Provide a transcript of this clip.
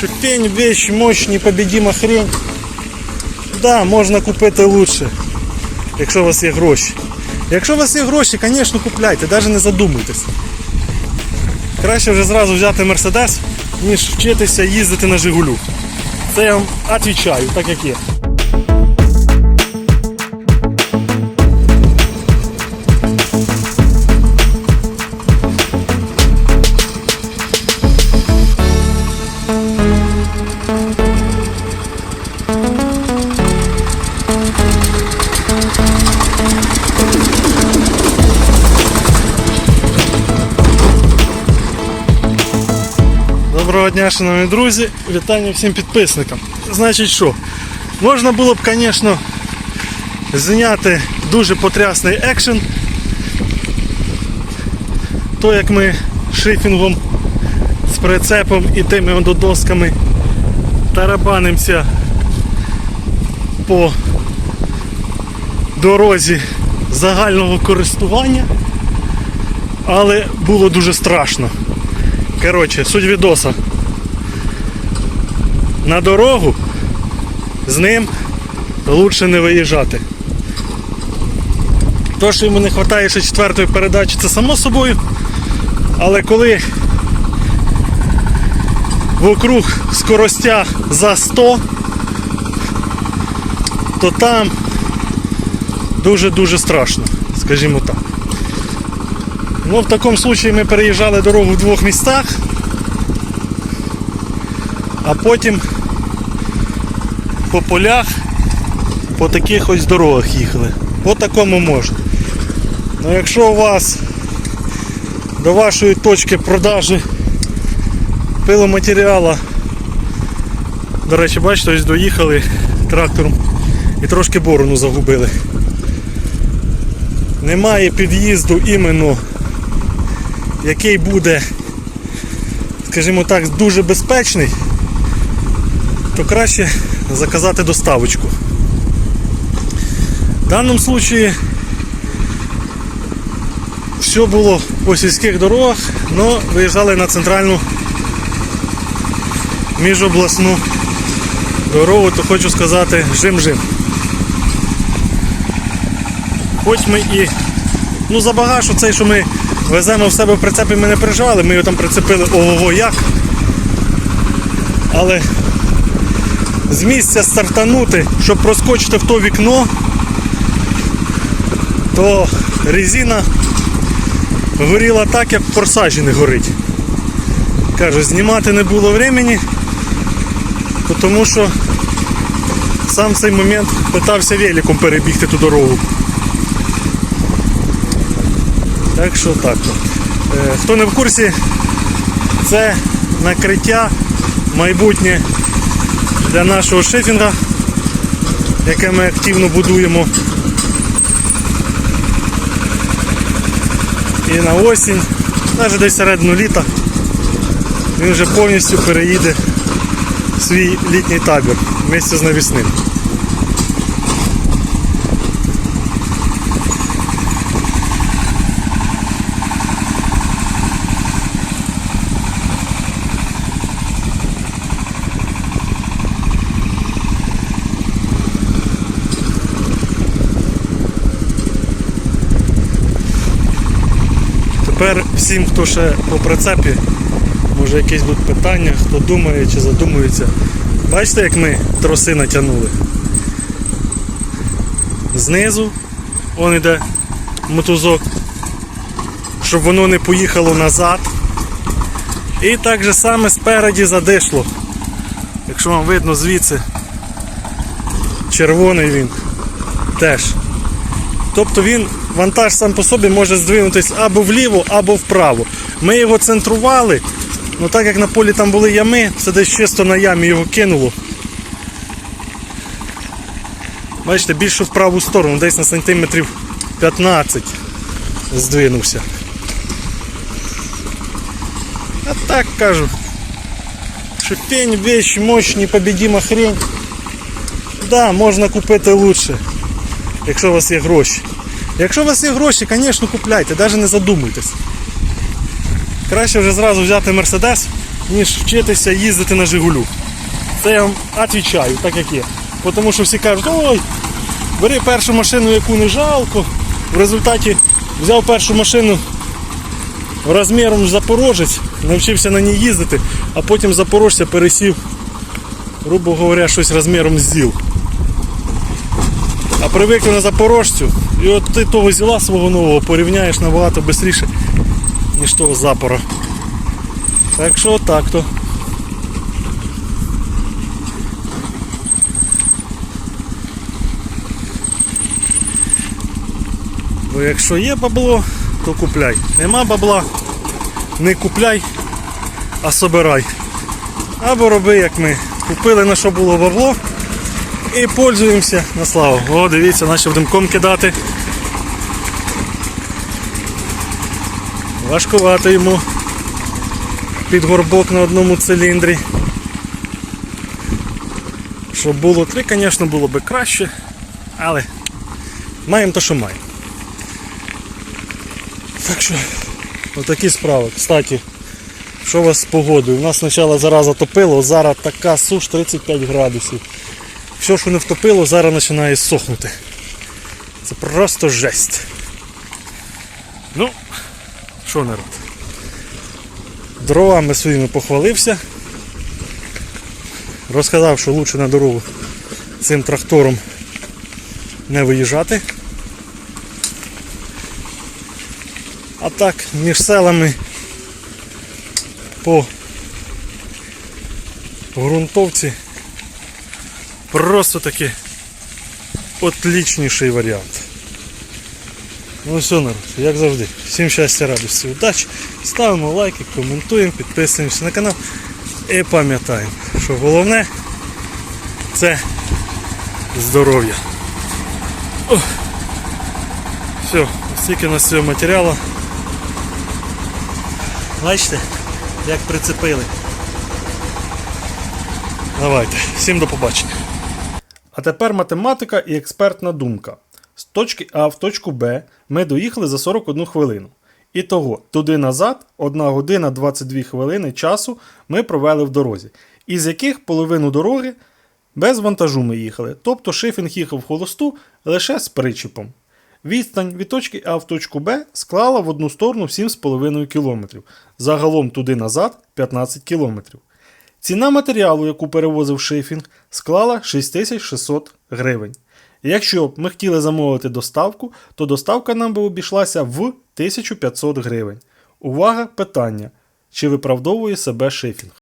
Шипень, вещь, мощь, непобедима хрень. Да, можна купити лучше, якщо у вас є гроші. Якщо у вас є гроші, звісно, купляйте, навіть не задумуйтесь. Краще вже зразу взяти Мерседес, ніж вчитися їздити на Жигулю. Це я вам відповідаю, так як є. Доброго дня, шановні друзі, вітання всім підписникам. Значить що, можна було б, звісно, зняти дуже потрясний екшен. То як ми шифінгом з прицепом і тими ододосками тарабанимося по дорозі загального користування, але було дуже страшно. Коротше, суть відоса. На дорогу з ним лучше не виїжджати. То, що йому не вистачає ще четвертої передачі, це само собою. Але коли вокруг скоростя за 100, то там дуже-дуже страшно, скажімо так. Ну, в такому случаї ми переїжджали дорогу в двох містах, а потім по полях, по таких ось дорогах їхали. По такому можна. Ну якщо у вас до вашої точки продажі пиломатеріала, до речі, бачите, ось доїхали трактором і трошки борону загубили. Немає під'їзду іменно який буде, скажімо так, дуже безпечний, то краще заказати доставочку. В даному случаї все було по сільських дорогах, але виїжджали на центральну міжобласну дорогу, то хочу сказати жим-жим. Хоч ми і ну за багаж оцей, що ми Веземо в себе в прицепі, ми не переживали, ми його там прицепили ого-го як. Але з місця стартанути, щоб проскочити в то вікно, то резина горіла так, як в форсажі не горить. Кажу, знімати не було времени, тому що сам цей момент питався великом перебігти ту дорогу. Так що так. Е, Хто не в курсі, це накриття майбутнє для нашого шифінга, яке ми активно будуємо. І на осінь, навіть десь середину літа, він вже повністю переїде в свій літній табір місце з навісним. Тепер всім, хто ще по прицепі, може якісь будуть питання, хто думає чи задумується. Бачите, як ми троси натягнули? Знизу он іде мотузок, щоб воно не поїхало назад. І так же саме спереді задишло. Якщо вам видно звідси, червоний він теж. Тобто він, вантаж сам по собі може здвинутися або вліво, або вправо. Ми його центрували, але так як на полі там були ями, це десь чисто на ямі його кинуло. Бачите, більше в праву сторону, десь на сантиметрів 15 здвинувся. А так кажу. Шипень, вещь, мощь, непобедима хрень. Да, можна купити лучше якщо у вас є гроші. Якщо у вас є гроші, звісно, купляйте, навіть не задумуйтесь. Краще вже зразу взяти Мерседес, ніж вчитися їздити на Жигулю. Це я вам відповідаю, так як є. Тому що всі кажуть, ой, бери першу машину, яку не жалко. В результаті взяв першу машину розміром Запорожець, навчився на ній їздити, а потім Запорожця пересів, грубо говоря, щось розміром з ЗІЛ. А привикли на Запорожцю, і от ти того зіла свого нового порівняєш набагато швидше, ніж того запора. Так що так то. Бо якщо є бабло, то купляй. Нема бабла, не купляй, а собирай. Або роби, як ми. Купили на що було бабло і пользуємося на славу. О, дивіться, наче будемо кидати. Важкувато йому під горбок на одному циліндрі. Щоб було три, звісно, було б краще, але маємо то, що маємо. Так що, отакі справи. Кстати, що у вас з погодою? У нас спочатку зараза топило, зараз така суш 35 градусів. Все, що не втопило, зараз починає сохнути. Це просто жесть. Ну, що народ? Дровами своїми похвалився. Розказав, що краще на дорогу цим трактором не виїжджати. А так, між селами по ґрунтовці просто таки отлічніший варіант. Ну все, народ, як завжди. Всім щастя, радості, удачі. Ставимо лайки, коментуємо, підписуємося на канал і пам'ятаємо, що головне це здоров'я. Все, стільки у нас цього матеріалу. Бачите, як прицепили. Давайте, всім до побачення. А тепер математика і експертна думка. З точки А в точку Б ми доїхали за 41 хвилину. І того, туди назад 1 година 22 хвилини часу ми провели в дорозі, із яких половину дороги без вантажу ми їхали. Тобто шифінг їхав холосту лише з причіпом. Відстань від точки А в точку Б склала в одну сторону 7,5 км. Загалом туди назад 15 км. Ціна матеріалу, яку перевозив шифінг, склала 6600 гривень. Якщо б ми хотіли замовити доставку, то доставка нам би обійшлася в 1500 гривень. Увага, питання: чи виправдовує себе шифінг?